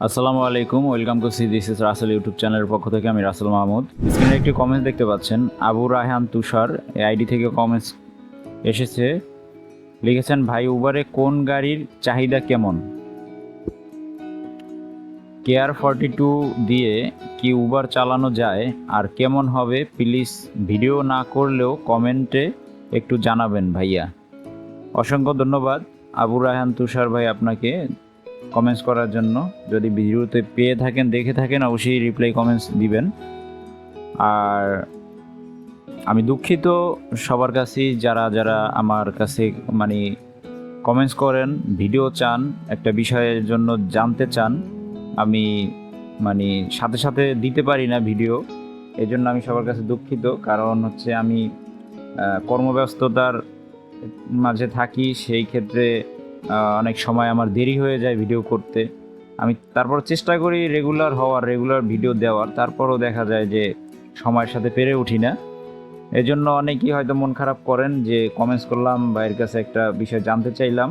আসসালামু আলাইকুম, welcome to see, this is Rasel YouTube চ্যানেলের পক্ষ থেকে আমি রাসেল মাহমুদ। স্ক্রিনে একটি কমেন্ট দেখতে পাচ্ছেন, আবু রাহান তুষার, এই আইডি থেকে কমেন্টস এসেছে, লিখেছেন, ভাই উবারে কোন গাড়ির চাহিদা কেমন? কেয়ার ফর্টি টু দিয়ে কি উবার চালানো যায় আর কেমন হবে প্লিজ ভিডিও না করলেও কমেন্টে একটু জানাবেন ভাইয়া। অসংখ্য ধন্যবাদ, আবু রাহান তুষার ভাই আপনাকে। কমেন্টস করার জন্য। যদি ভিডিওতে পেয়ে থাকেন, দেখে থাকেন, অবশ্যই রিপ্লাই কমেন্টস দিবেন। আর আমি দুঃখিত সবার কাছেই, যারা যারা আমার কাছে মানে কমেন্টস করেন, ভিডিও চান, একটা বিষয়ের জন্য জানতে চান, আমি মানে সাথে সাথে দিতে পারি না ভিডিও। এই জন্য আমি সবার কাছে দুঃখিত। কারণ হচ্ছে আমি কর্মব্যস্ততার মাঝে থাকি, সেই ক্ষেত্রে অনেক সময় আমার দেরি হয়ে যায় ভিডিও করতে। আমি তারপর চেষ্টা করি রেগুলার হওয়ার রেগুলার ভিডিও দেওয়ার। তারপরও দেখা যায় যে সময়ের সাথে পেরে উঠি না। এই জন্য অনেকেই হয়তো মন খারাপ করেন যে কমেন্টস করলাম এর কাছে একটা বিষয় জানতে চাইলাম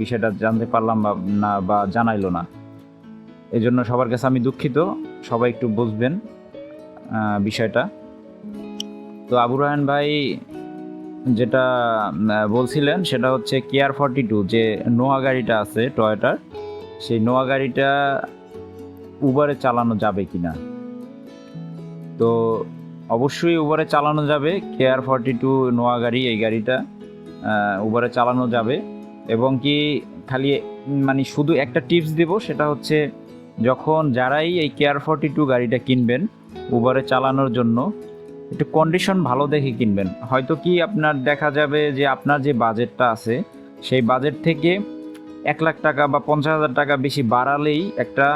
বিষয়টা জানতে পারলাম বা না বা জানাইলো না। এই জন্য সবার কাছে আমি দুঃখিত, সবাই একটু বুঝবেন বিষয়টা। তো আবু রায়হান ভাই যেটা বলছিলেন, সেটা হচ্ছে কেয়ার ফর্টি টু যে নোয়া গাড়িটা আছে টয়োটার সেই নোয়া গাড়িটা উবারে চালানো যাবে কি না তো অবশ্যই উবারে চালানো যাবে কেয়ার ফর্টি টু নোয়া গাড়ি, এই গাড়িটা উবারে চালানো যাবে। এবং কি খালি মানে শুধু একটা টিপস দেব, সেটা হচ্ছে যখন যারাই এই কেয়ার ফর্টি টু গাড়িটা কিনবেন উবারে চালানোর জন্য একটু কন্ডিশন ভালো দেখে কিনবেন। হয়তো কি আপনার দেখা যাবে যে আপনার যে বাজেটটা আছে, সেই বাজেট থেকে এক লাখ টাকা বা পঞ্চাশ হাজার টাকা বেশি বাড়ালেই একটা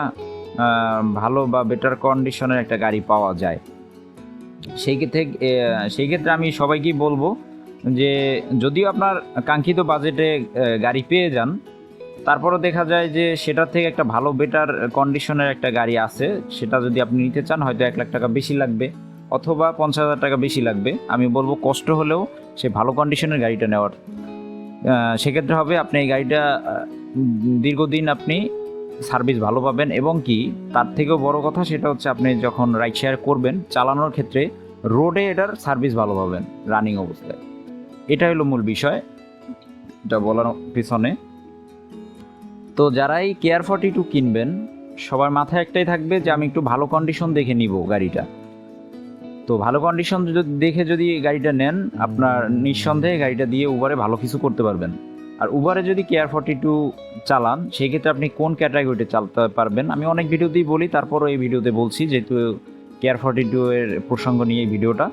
ভালো বা বেটার কন্ডিশনের একটা গাড়ি পাওয়া যায়। সেই ক্ষেত্রে সেই ক্ষেত্রে আমি সবাইকেই বলব যে যদিও আপনার কাঙ্ক্ষিত বাজেটে গাড়ি পেয়ে যান, তারপরও দেখা যায় যে সেটার থেকে একটা ভালো বেটার কন্ডিশনের একটা গাড়ি আছে, সেটা যদি আপনি নিতে চান, হয়তো এক লাখ টাকা বেশি লাগবে। অথবা পঞ্চাশ হাজার টাকা বেশি লাগবে। আমি বলব কষ্ট হলেও সে ভালো কন্ডিশনের গাড়িটা নেওয়ার। সেক্ষেত্রে হবে আপনি এই গাড়িটা দীর্ঘদিন আপনি সার্ভিস ভালো পাবেন এবং কি তার থেকেও বড় কথা সেটা হচ্ছে আপনি যখন রাইড শেয়ার করবেন, চালানোর ক্ষেত্রে রোডে এটার সার্ভিস ভালো পাবেন রানিং অবস্থায়। এটা হলো মূল বিষয়, এটা বলার পিছনে। তো যারাই কেয়ার ফর্টি টু কিনবেন, সবার মাথায় একটাই থাকবে যে আমি একটু ভালো কন্ডিশন দেখে নিব গাড়িটা। তো ভালো কন্ডিশন দেখে যদি গাড়িটা নেন, আপনার নিঃসন্দেহে গাড়িটা দিয়ে উবারে ভালো কিছু করতে পারবেন। আর উবারে যদি কেয়ার ফর্টি টু চালান সেই ক্ষেত্রে আপনি কোন ক্যাটাগরিতে চালাতে পারবেন? আমি অনেক ভিডিওতেই বলি, তারপরও এই ভিডিওতে বলছি, যেহেতু কেয়ার ফর্টি টু এর প্রসঙ্গ নিয়ে এই ভিডিওটা,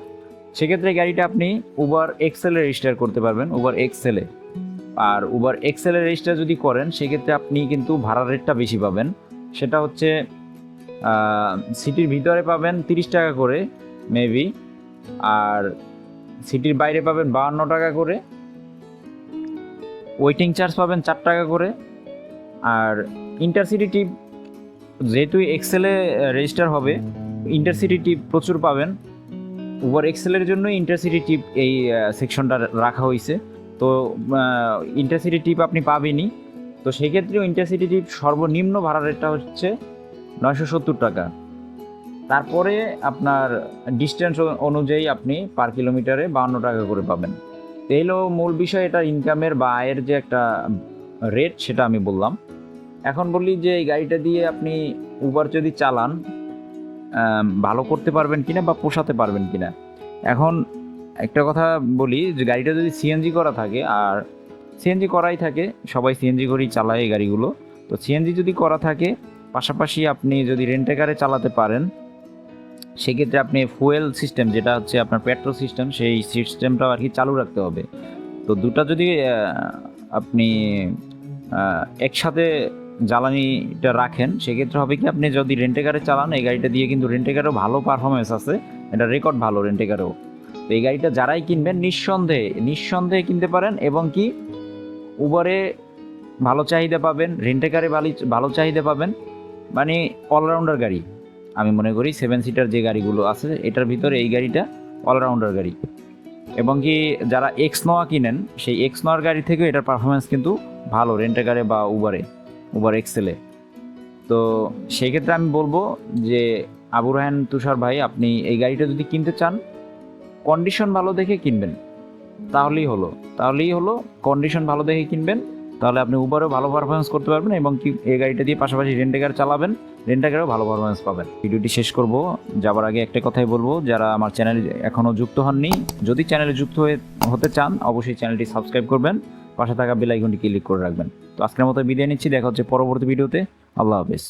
সেক্ষেত্রে গাড়িটা আপনি উবার এক্সেলে রেজিস্টার করতে পারবেন উবার এক্সেলে আর উবার এক্সেলে রেজিস্টার যদি করেন, সেক্ষেত্রে আপনি কিন্তু ভাড়া রেটটা বেশি পাবেন। সেটা হচ্ছে সিটির ভিতরে পাবেন তিরিশ টাকা করে মেবি আর সিটির বাইরে পাবেন বাহান্ন টাকা করে। ওয়েটিং চার্জ পাবেন চার টাকা করে। আর ইন্টারসিটি টিপ যেহেতু এক্সেলে রেজিস্টার হবে ইন্টারসিটি টিপ প্রচুর পাবেন। উবার এক্সেলের জন্য ইন্টারসিটি টিপ এই সেকশনটা রাখা হয়েছে। তো ইন্টারসিটি টিপ আপনি পাবেনই। তো সেক্ষেত্রেও ইন্টারসিটি টিপ সর্বনিম্ন ভাড়া রেটটা হচ্ছে নয়শো সত্তর টাকা। তারপরে আপনার ডিস্টেন্স অনুযায়ী আপনি পার কিলোমিটারে বাহান্ন টাকা করে পাবেন। এই হলো মূল বিষয়, এটা ইনকামের বা আয়ের যে একটা রেট সেটা আমি বললাম। এখন বলি যে এই গাড়িটা দিয়ে আপনি উবার যদি চালান ভালো করতে পারবেন কিনা বা পোষাতে পারবেন কিনা। এখন একটা কথা বলি যে গাড়িটা যদি সিএনজি করা থাকে, আর সিএনজি করাই থাকে, সবাই সিএনজি করেই চালায় এই গাড়িগুলো। তো সিএনজি যদি করা থাকে, পাশাপাশি আপনি যদি রেন্টে কারে চালাতে পারেন সেক্ষেত্রে আপনি ফুয়েল সিস্টেম যেটা হচ্ছে আপনার পেট্রোল সিস্টেম সেই সিস্টেমটাও আর কি চালু রাখতে হবে। তো দুটা যদি আপনি একসাথে জ্বালানিটা রাখেন, সেক্ষেত্রে হবে কি, আপনি যদি রেন্টে কারে চালান, এই গাড়িটা দিয়ে কিন্তু রেন্টে কারেও ভালো পারফরমেন্স আছে। এটা রেকর্ড ভালো রেন্টে কারেও তো এই গাড়িটা যারাই কিনবেন, নিঃসন্দেহে নিঃসন্দেহে কিনতে পারেন এবং কি উবারে ভালো চাহিদা পাবেন রেন্টে কারে ভালো চাহিদা পাবেন। মানে অলরাউন্ডার গাড়ি। আমি মনে করি সেভেন সিটার যে গাড়িগুলো আছে, এটার ভিতরে এই গাড়িটা অলরাউন্ডার গাড়ি। এবং কি যারা এক্স নোয়া কিনেন, সেই এক্স নোয়ার গাড়ি থেকেও এটার পারফরমেন্স কিন্তু ভালো রেন্টে কারে বা উবারে উবার এক্সেলে তো সেই ক্ষেত্রে আমি বলব যে, আবু রাহান তুষার ভাই, আপনি এই গাড়িটা যদি কিনতে চান কন্ডিশন ভালো দেখে কিনবেন। তাহলেই হলো তাহলেই হলো কন্ডিশন ভালো দেখে কিনবেন। তাহলে আপনি উবারও ভালো পারফরমেন্স করতে পারবেন এবং কি এই গাড়িটা দিয়ে পাশাপাশি রেন্টেকার চালাবেন রেন্টেকারও ভালো পারফরমেন্স পাবেন। ভিডিওটি শেষ করব, যাবার আগে একটা কথাই বলব, যারা আমার চ্যানেলে এখনও যুক্ত হননি, যদি চ্যানেলে যুক্ত হয়ে, হতে চান, অবশ্যই চ্যানেলটি সাবস্ক্রাইব করবেন, পাশে থাকা বেল আইকনটি ক্লিক করে রাখবেন। তো আজকের মতো বিদায় নিচ্ছি, দেখা হচ্ছে পরবর্তী ভিডিওতে আল্লাহ হাফেজ।